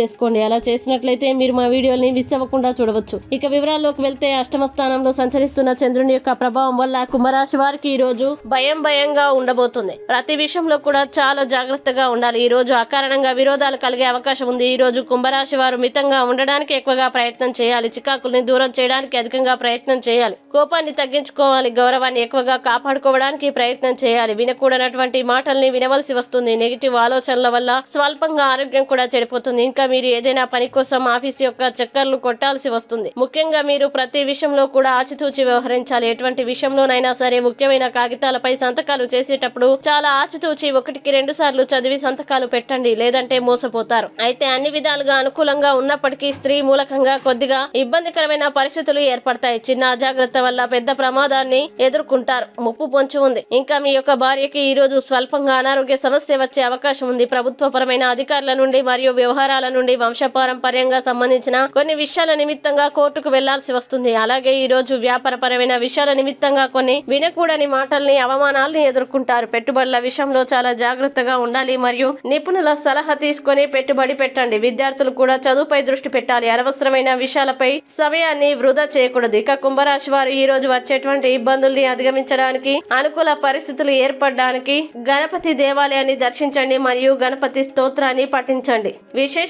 చేసుకోండి. అలా చేసినట్లయితే మీరు మా వీడియోని మిస్ అవ్వకుండా చూడవచ్చు. ఇక వివరాల్లోకి వెళ్తే అష్టమ స్థానంలో సంచరిస్తున్న చంద్రుని యొక్క ప్రభావం వల్ల కుంభరాశి వారికి ఈ రోజు భయం భయంగా ఉండబోతుంది. ప్రతి విషయంలో కూడా చాలా జాగ్రత్తగా ఉండాలి. ఈ రోజు అకారణంగా విరోధాలు కలిగే అవకాశం ఉంది. ఈ రోజు కుంభరాశి వారు మితంగా ఉండడానికి ఎక్కువగా ప్రయత్నం చేయాలి. చికాకుల్ని దూరం చేయడానికి అధికంగా ప్రయత్నం చేయాలి. కోపాన్ని తగ్గించుకోవాలి. గౌరవాన్ని ఎక్కువగా కాపాడుకోవడానికి ప్రయత్నం చేయాలి. వినకూడనటువంటి మాటల్ని వినవలసి వస్తుంది. నెగిటివ్ ఆలోచనల వల్ల స్వల్పంగా ఆరోగ్యం కూడా చెడిపోతుంది. ఇంకా మీరు ఏదైనా పని కోసం ఆఫీస్ యొక్క చక్కర్లు కొట్టాల్సి వస్తుంది. ముఖ్యంగా మీరు ప్రతి విషయంలో కూడా ఆచితూచి వ్యవహరించాలి. ఎటువంటి విషయంలోనైనా సరే ముఖ్యమైన కాగితాలపై సంతకాలు చేసేటప్పుడు చాలా ఆచితూచి ఒకటికి రెండు సార్లు చదివి సంతకాలు పెట్టండి. లేదంటే మోసపోతారు. అయితే అన్ని విధాలుగా అనుకూలంగా ఉన్నప్పటికీ స్త్రీ మూలకంగా కొద్దిగా ఇబ్బందికరమైన పరిస్థితులు ఏర్పడతాయి. చిన్న అజాగ్రత్త వల్ల పెద్ద ప్రమాదాన్ని ఎదుర్కొంటారు. ముప్పు పొంచి ఉంది. ఇంకా మీ యొక్క భార్యకి ఈ రోజు స్వల్పంగా అనారోగ్య సమస్య వచ్చే అవకాశం ఉంది. ప్రభుత్వపరమైన అధికారుల నుండి మరియు వ్యవహారాల నుండి వంశపారంపర్యంగా సంబంధించిన కొన్ని విషయాల నిమిత్తంగా కోర్టుకు వెళ్ళాల్సి వస్తుంది. అలాగే ఈ రోజు వ్యాపారపరమైన విషయాల నిమిత్తంగా కొన్ని వినకూడని మాటల్ని అవమానాల్ని ఎదుర్కొంటారు. పెట్టుబడుల విషయంలో చాలా జాగ్రత్తగా ఉండాలి మరియు నిపుణుల సలహా తీసుకొని పెట్టుబడి పెట్టండి. విద్యార్థులు కూడా చదువుపై దృష్టి పెట్టాలి. అనవసరమైన విషయాలపై సమయాన్ని వృధా చేయకూడదు. ఇక కుంభరాశి వారు ఈ రోజు వచ్చేటువంటి ఇబ్బందుల్ని అధిగమించడానికి అనుకూల పరిస్థితులు ఏర్పడడానికి గణపతి దేవాలయాన్ని దర్శించండి మరియు గణపతి స్తోత్రాన్ని పఠించండి.